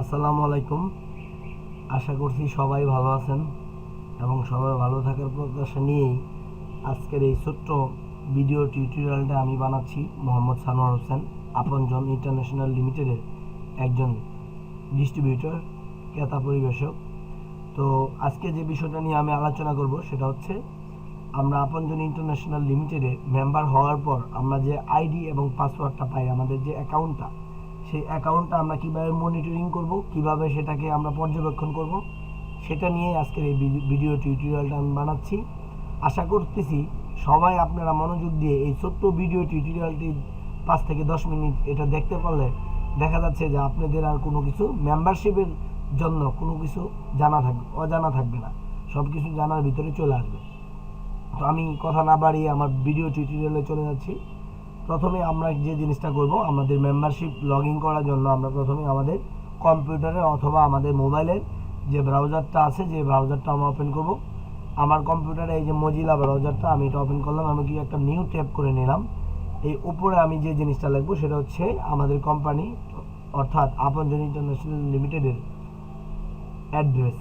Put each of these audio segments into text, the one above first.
আসসালামু আলাইকুম। আশা করছি সবাই ভালো আছেন এবং সবাই ভালো থাকার প্রত্যাশা নিয়েই আজকের এই ছোট্ট ভিডিও টিউটোরিয়ালটা আমি বানাচ্ছি মোহাম্মদ সানোয়ার হোসেন, আপনজন ইন্টারন্যাশনাল লিমিটেডের একজন ডিস্ট্রিবিউটর ক্রেতা পরিবেশক। তো আজকে যে বিষয়টা নিয়ে আমি আলোচনা করব সেটা হচ্ছে, আমরা আপনজন ইন্টারন্যাশনাল লিমিটেডে মেম্বার হওয়ার পর আমরা যে আইডি এবং পাসওয়ার্ডটা পাই, আমাদের যে অ্যাকাউন্টটা সেই অ্যাকাউন্টটা আমরা কীভাবে মনিটরিং করব, কীভাবে সেটাকে আমরা পর্যবেক্ষণ করব, সেটা নিয়ে আজকের এই ভিডিও টিউটোরিয়ালটা আমি বানাচ্ছি। আশা করতেছি সবাই আপনারা মনোযোগ দিয়ে এই ছোট্ট ভিডিও টিউটোরিয়ালটি পাঁচ থেকে দশ মিনিট এটা দেখতে পারলে দেখা যাচ্ছে যে আপনাদের আর কোনো কিছু মেম্বারশিপের জন্য কোনো কিছু জানা থাকবে অজানা থাকবে না। সব কিছু জানার ভিতরে চলে আসবে। তো আমি কথা না বাড়িয়ে আমার ভিডিও টিউটোরিয়ালে চলে যাচ্ছি। প্রথমে আমরা যে জিনিসটা করব, আমাদের মেম্বারশিপ লগ ইন করার জন্য আমরা প্রথমে আমাদের কম্পিউটারে অথবা আমাদের মোবাইলের যে ব্রাউজারটা আছে, যে ব্রাউজারটা আমরা ওপেন করব। আমার কম্পিউটারে এই যে মজিলা ব্রাউজারটা আমি এটা ওপেন করলাম। আমি কি একটা নিউ ট্যাপ করে নিলাম। এই উপরে আমি যে জিনিসটা লিখব, সেটা হচ্ছে আমাদের কোম্পানি অর্থাৎ আপনজন ইন্টারন্যাশনাল লিমিটেডের অ্যাড্রেস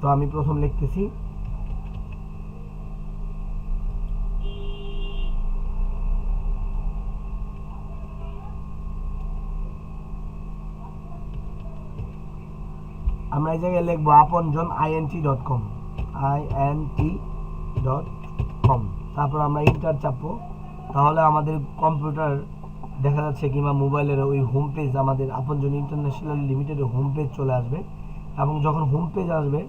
তো আমি প্রথম লিখতেছি আমরা এই জায়গায় লিখব Apanjan INT dot com INT dot com তারপর আমরা ইন্টার চাপবো। তাহলে আমাদের কম্পিউটার দেখা যাচ্ছে কিংবা মোবাইলের ওই হোম পেজ আমাদের আপনজন ইন্টারন্যাশনাল লিমিটেডের হোম পেজ চলে আসবে। এবং যখন হোম পেজ আসবে,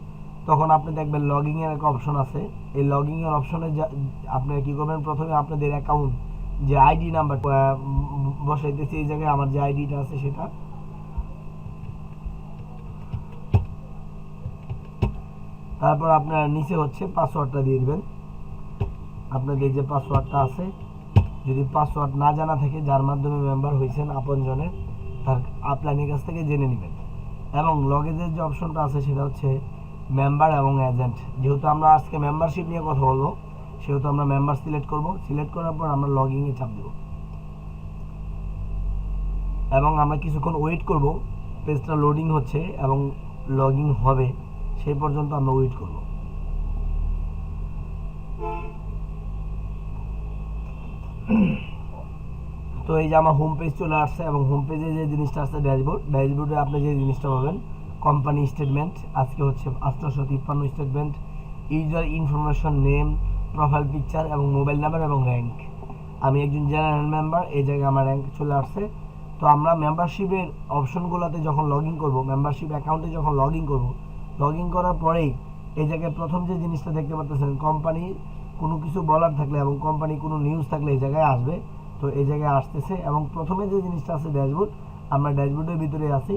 তখন আপনি দেখবেন লগিং এর একটা অপশন আছে। এই লগিং এর অপশনে আপনি কি করবেন? প্রথমে আপনাদের অ্যাকাউন্ট যে আইডি নাম্বার বসাইতেছি এই জায়গায়, আমার যে আইডিটা আছে সেটা। তারপর আপনার নিচে হচ্ছে পাসওয়ার্ডটা দিয়ে দেবেন। আপনাদের যে পাসওয়ার্ডটা আছে, যদি পাসওয়ার্ড না জানা থাকে, যার মাধ্যমে মেম্বার হয়েছেন আপনজনের, তার আপনার কাছ থেকে জেনে নেবেন। এবং লগেজের যে অপশনটা আছে, সেটা হচ্ছে মেম্বার এবং এজেন্ট যেহেতু আমরা আজকে মেম্বারশিপ নিয়ে কথা বলব, সেহেতু আমরা মেম্বার সিলেক্ট করব। সিলেক্ট করার পর আমরা লগিংয়ে চাপ দেব। এবং আমরা কিছুক্ষণ ওয়েট করব। পেজটা লোডিং হচ্ছে এবং লগইন হবে। সেই পর্যন্ত আমরা ওয়েট করব। তো এই যে আমার হোম পেজ চলে আসছে এবং হোম পেজে যে জিনিসটা আসছে ড্যাশবোর্ড ড্যাশবোর্ডে আপনি যে জিনিসটা পাবেন কোম্পানি স্টেটমেন্ট আজকে হচ্ছে আটশোশো তিপ্পান্ন statement user information name profile picture এবং মোবাইল নাম্বার এবং র্যাঙ্ক আমি একজন জেনারেল মেম্বার এই জায়গায় আমার র্যাঙ্ক চলে আসছে। তো আমরা মেম্বারশিপের অপশনগুলোতে যখন লগ ইন করব মেম্বারশিপ অ্যাকাউন্টে যখন লগ ইন করব লগ ইন করার পরেই এই জায়গায় প্রথম যে জিনিসটা দেখতে পাচ্ছেন কোম্পানি কোনো কিছু বলার থাকলে এবং কোম্পানি কোনো নিউজ থাকলে এই জায়গায় আসবে। তো এই জায়গায় আসতেছে এবং প্রথমে যে জিনিসটা আছে ড্যাশবোর্ড আমরা ড্যাশবোর্ডের ভিতরে আছি।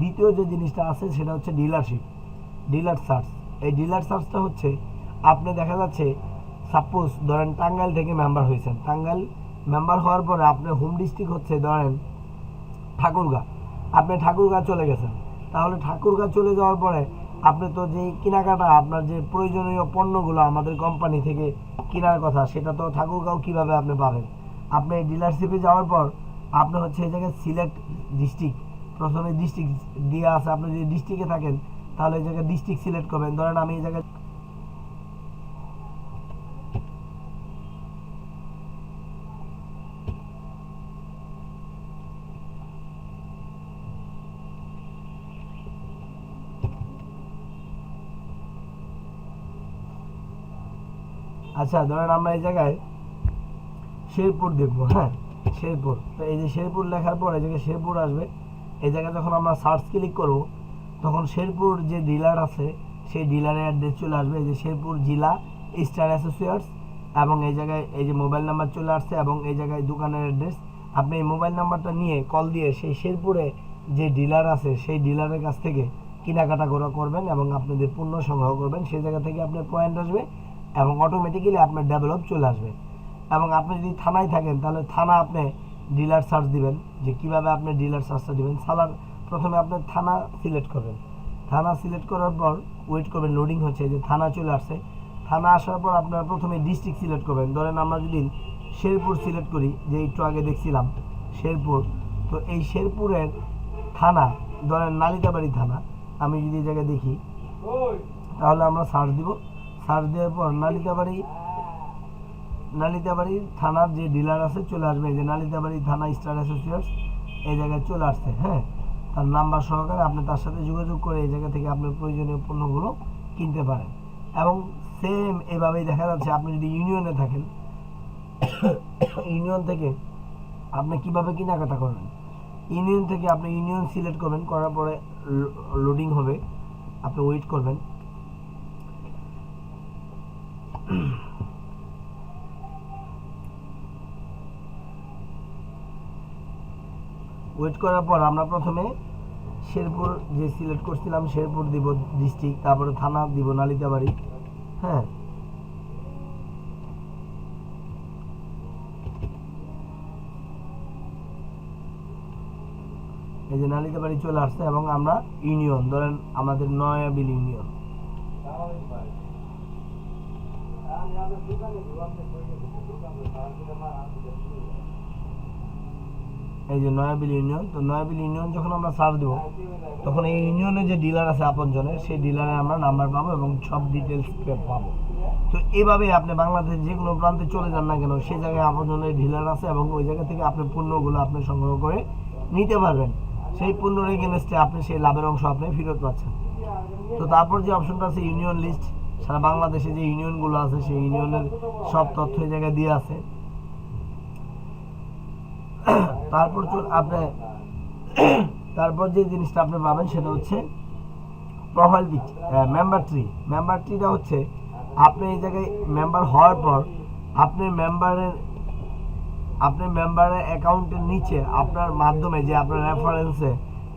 দ্বিতীয় যে জিনিসটা আছে সেটা হচ্ছে ডিলারশিপ ডিলার সার্চ এই ডিলার সার্চটা হচ্ছে, আপনি দেখা যাচ্ছে সাপোজ ধরেন টাঙ্গাইল থেকে মেম্বার হয়েছেন। টাঙ্গাইল মেম্বার হওয়ার পরে আপনার হোম ডিস্ট্রিক্ট হচ্ছে ধরেন ঠাকুরগা। আপনি ঠাকুরগা চলে গেছেন। তাহলে ঠাকুরগা চলে যাওয়ার পরে আপনি তো যে কেনাকাটা, আপনার যে প্রয়োজনীয় পণ্যগুলো আমাদের কোম্পানি থেকে কেনার কথা, সেটা তো ঠাকুরগাঁও কীভাবে আপনি পাবেন? আপনি ডিলারশিপে যাওয়ার পর, আপনি হচ্ছে এই জায়গায় সিলেক্ট ডিস্ট্রিক্ট প্রথমে ডিস্ট্রিক্ট দিয়ে আছে, আপনি যদি ডিস্ট্রিক্টে থাকেন, তাহলে এই জায়গায় ডিস্ট্রিক্ট সিলেক্ট করবেন। ধরেন আমি এই জায়গায় আচ্ছা ধরেন আমরা এই জায়গায় শেরপুর দেখব হ্যাঁ? শেরপুর। তো এই যে শেরপুর লেখার পর এই জায়গায় শেরপুর আসবে। এই জায়গায় যখন আমরা সার্চ ক্লিক করব, তখন শেরপুর যে ডিলার আছে, সেই ডিলারের অ্যাড্রেস চলে আসবে। এই যে শেরপুর জেলা স্টার অ্যাসোসিয়েটস এবং এই জায়গায় এই যে মোবাইল নাম্বার চলে আসছে এবং এই জায়গায় দোকানের অ্যাড্রেস আপনি এই মোবাইল নাম্বারটা নিয়ে কল দিয়ে সেই শেরপুরে যে ডিলার আছে, সেই ডিলারের কাছ থেকে কেনাকাটা করা করবেন এবং আপনাদের পণ্য সংগ্রহ করবেন। সেই জায়গা থেকে আপনার পয়েন্ট আসবে। এবং অটোমেটিক্যালি আপনার ডেভেলপ চলে আসবে। এবং আপনি যদি থানায় থাকেন, তাহলে থানা আপনি ডিলার সার্চ দিবেন, যে কীভাবে আপনি ডিলার সার্চটা দিবেন। সালার প্রথমে আপনি থানা সিলেক্ট করবেন। থানা সিলেক্ট করার পর ওয়েট করবেন লোডিং হচ্ছে যে থানা চলে আসছে। থানা আসার পর আপনার প্রথমে ডিস্ট্রিক্ট সিলেক্ট করবেন। ধরেন আমরা যদি শেরপুর সিলেক্ট করি, যে একটু আগে দেখছিলাম, শেরপুর। তো এই শেরপুরের থানা, ধরেন নালিতাবাড়ি থানা, আমি যদি এই জায়গায় দেখি, তাহলে আমরা সার্চ দিব। সার্চ দেওয়ার পর নালিতাবাড়ি নালিতাবাড়ি থানার যে ডিলার আছে চলে আসবে। এই যে নালিতাবাড়ি থানা স্টার অ্যাসোসিয়েটস, এই জায়গায় চলে আসছে হ্যাঁ? তার নাম্বার সহকারে আপনি তার সাথে যোগাযোগ করে এই জায়গা থেকে আপনার প্রয়োজনীয় পণ্যগুলো কিনতে পারেন। এবং সেম এভাবেই দেখা যাচ্ছে, আপনি যদি ইউনিয়নে থাকেন, ইউনিয়ন থেকে আপনি কীভাবে কেনাকাটা করবেন? ইউনিয়ন থেকে আপনি ইউনিয়ন সিলেক্ট করবেন, করার পরে লোডিং হবে, আপনি ওয়েট করবেন। ওয়েট করার পর আমরা প্রথমে শেরপুর যে সিলেক্ট করছিলাম, শেরপুর দিব ডিস্ট্রিক্ট তারপরে থানা দিব নালিতাবাড়ি হ্যাঁ? এই যে নালিতাবাড়ি চলে আসছে এবং আমরা ইউনিয়ন, ধরেন আমাদের নয়াবিল ইউনিয়ন। এই যে নয়াবিল ইউনিয়ন, তো নয়াবিল ইউনিয়ন যখন আমরা সার্চ দেবো, তখন এই ইউনিয়নে যে ডিলার আছে আপনজনের, সেই ডিলারে আমরা নাম্বার পাবো এবং সব ডিটেলস পাবো। তো এভাবে আপনি বাংলাদেশের যে কোনো প্রান্তে চলে যান না কেন, সেই জায়গায় আপনজনের ডিলার আছে এবং ওই জায়গা থেকে আপনি পণ্যগুলো আপনি সংগ্রহ করে নিতে পারবেন। সেই পণ্যের এগেনস্টে আপনি সেই লাভের অংশ আপনি ফেরত পাচ্ছেন। তো তারপর যে অপশনটা আছে ইউনিয়ন লিস্ট সারা বাংলাদেশে যে ইউনিয়নগুলো আছে, সেই ইউনিয়নের সব তথ্য এই জায়গায় দিয়ে আছে। তারপর আপনি, তারপর যে জিনিসটা আপনি পাবেন সেটা হচ্ছে প্রোফাইল মেম্বার ট্রি মেম্বার ট্রিটা হচ্ছে আপনি এই জায়গায় মেম্বার হওয়ার পর আপনি মেম্বারের আপনি মেম্বারের অ্যাকাউন্টের নিচে আপনার মাধ্যমে যে আপনার রেফারেন্সে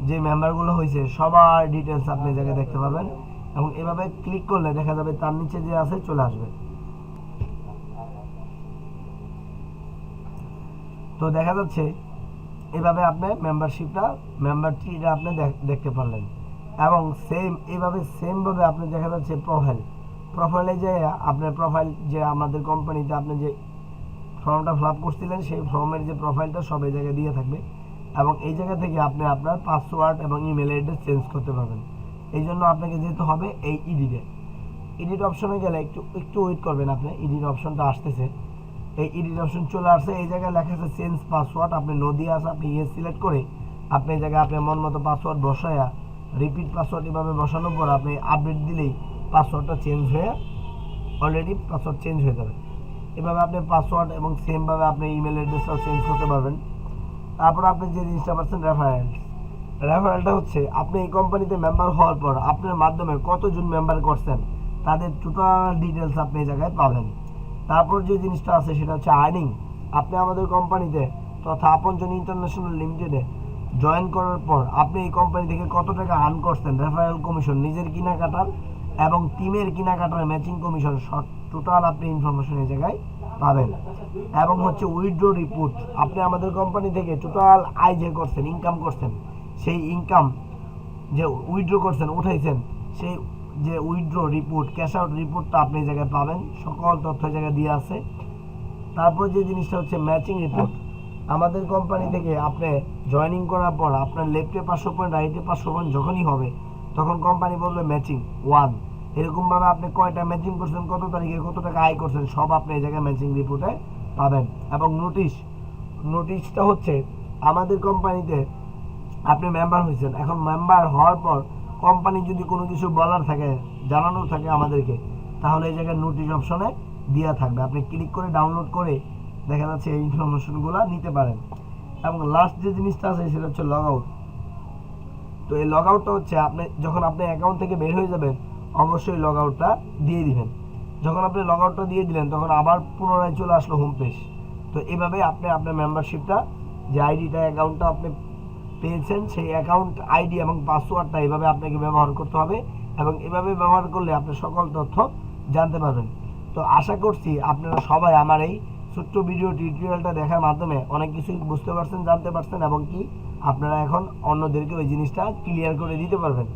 যে মেম্বারগুলো হয়েছে, সবার ডিটেলস আপনি এই জায়গায় দেখতে পাবেন। এবং এভাবে ক্লিক করলে দেখা যাবে তার নিচে যে আছে চলে আসবে। তো দেখা যাচ্ছে এভাবে আপনি মেম্বারশিপটা মেম্বার ট্রিটা আপনি দেখ- দেখতে পারলেন। এবং সেম এইভাবে সেমভাবে আপনি দেখা যাচ্ছে প্রোফাইল প্রোফাইলে যে আপনার প্রোফাইল যে আমাদের কোম্পানিতে আপনি যে ফর্মটা ফিল আপ করছিলেন, সেই ফর্মের যে প্রোফাইলটা সব এই জায়গায় দিয়ে থাকবে। এবং এই জায়গা থেকে আপনি আপনার পাসওয়ার্ড এবং ইমেল অ্যাড্রেস চেঞ্জ করতে পারবেন। এই জন্য আপনাকে যেতে হবে এই ইডিটে এডিট অপশনে গেলে একটু একটু ওয়েট করবেন আপনি। এডিট অপশনটা আসতেছে। এই এডিট চলে আসছে, এই জায়গায় লেখা আছে চেঞ্জ পাসওয়ার্ড আপনি নদী আছে, আপনি ইয়ে সিলেক্ট করে আপনি এই জায়গায় আপনার মন মতো পাসওয়ার্ড বসায়া রিপিট পাসওয়ার্ড এভাবে বসানোর পর আপনি আপডেট দিলেই পাসওয়ার্ডটা চেঞ্জ হয়ে অলরেডি পাসওয়ার্ড চেঞ্জ হয়ে যাবে। এভাবে আপনি পাসওয়ার্ড এবং সেমভাবে আপনি ইমেল অ্যাড্রেসটাও চেঞ্জ করতে পারবেন। তারপর আপনি যে জিনিসটা পাচ্ছেন রেফারেন্স রেফারেলটা হচ্ছে, আপনি এই কোম্পানিতে মেম্বার হওয়ার পর আপনার মাধ্যমে কতজন মেম্বার করছেন, তাদের টোটাল ডিটেলস আপনি এই জায়গায় পাবেন। তারপর যে জিনিসটা আছে সেটা হচ্ছে আর্নিং। আপনি আমাদের কোম্পানিতে তথা আপনজন ইন্টারন্যাশনাল লিমিটেডে জয়েন করার পর আপনি এই কোম্পানি থেকে কত টাকা আর্ন করছেন? রেফারেল কমিশন নিজের কেনাকাটার এবং টিমের কেনাকাটার ম্যাচিং কমিশন টোটাল আপনি ইনফরমেশন এই জায়গায় পাবেন। এবং হচ্ছে উইথড্র রিপোর্ট আপনি আমাদের কোম্পানি থেকে টোটাল আয় যে করছেন ইনকাম করছেন, সেই ইনকাম যে উইথড্র করছেন, উঠাইছেন, সেই যে উইথড্র রিপোর্ট ক্যাশ আউট রিপোর্টটা আপনি জায়গায় পাবেন। সকল তথ্য জায়গায় দিয়ে আছে। তারপর যে জিনিসটা হচ্ছে ম্যাচিং রিপোর্ট আমাদের কোম্পানি থেকে আপনি জয়েনিং করার পর আপনার লেফটে পাঁচশো পয়েন্ট রাইটে পাঁচশো পয়েন্ট যখনই হবে, তখন কোম্পানি বলবে ম্যাচিং ওয়ান এরকমভাবে আপনি কয়টা ম্যাচিং করছেন, কত তারিখে কত টাকা আয় করছেন, সব আপনি এই জায়গায় ম্যাচিং রিপোর্টে পাবেন। এবং নোটিশ নোটিশটা হচ্ছে, আমাদের কোম্পানিতে আপনি মেম্বার হয়েছেন। এখন মেম্বার হওয়ার পর কোম্পানি যদি কোনো কিছু বলার থাকে, জানানোর থাকে আমাদেরকে, তাহলে এই জায়গায় নোটিশ অপশনে দেওয়া থাকবে। আপনি ক্লিক করে ডাউনলোড করে দেখা যাচ্ছে এই ইনফরমেশনগুলো নিতে পারেন। এবং লাস্ট যে জিনিসটা আছে, সেটা হচ্ছে লগ আউট তো এই লগ আউটটা হচ্ছে আপনি, যখন আপনি অ্যাকাউন্ট থেকে বের হয়ে যাবেন, অবশ্যই লগ আউটটা দিয়ে দিবেন। যখন আপনি লগ আউটটা দিয়ে দিলেন, তখন আবার পুনরায় চলে আসলো হোম পেজ তো এভাবে আপনি আপনার মেম্বারশিপটা যে আইডিটা অ্যাকাউন্টটা আপনি পেয়েছেন সেই অ্যাকাউন্ট আইডি এবং পাসওয়ার্ডটা এভাবে আপনাকে ব্যবহার করতে হবে এবং এভাবে ব্যবহার করলে আপনি সকল তথ্য জানতে পারবেন। তো আশা করছি আপনারা সবাই আমার এই ছোট্ট ভিডিও টিউটোরিয়ালটা দেখার মাধ্যমে অনেক কিছুই বুঝতে পারছেন, জানতে পারছেন এবং কি আপনারা এখন অন্যদেরকে ওই জিনিসটা ক্লিয়ার করে দিতে পারবেন।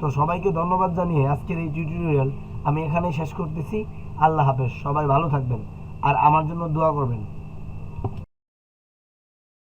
তো সবাইকে ধন্যবাদ জানিয়ে আজকের এই টিউটোরিয়াল আমি এখানেই শেষ করতেছি। আল্লাহ হাফেজ, সবাই ভালো থাকবেন। আর আমার জন্য দোয়া করবেন।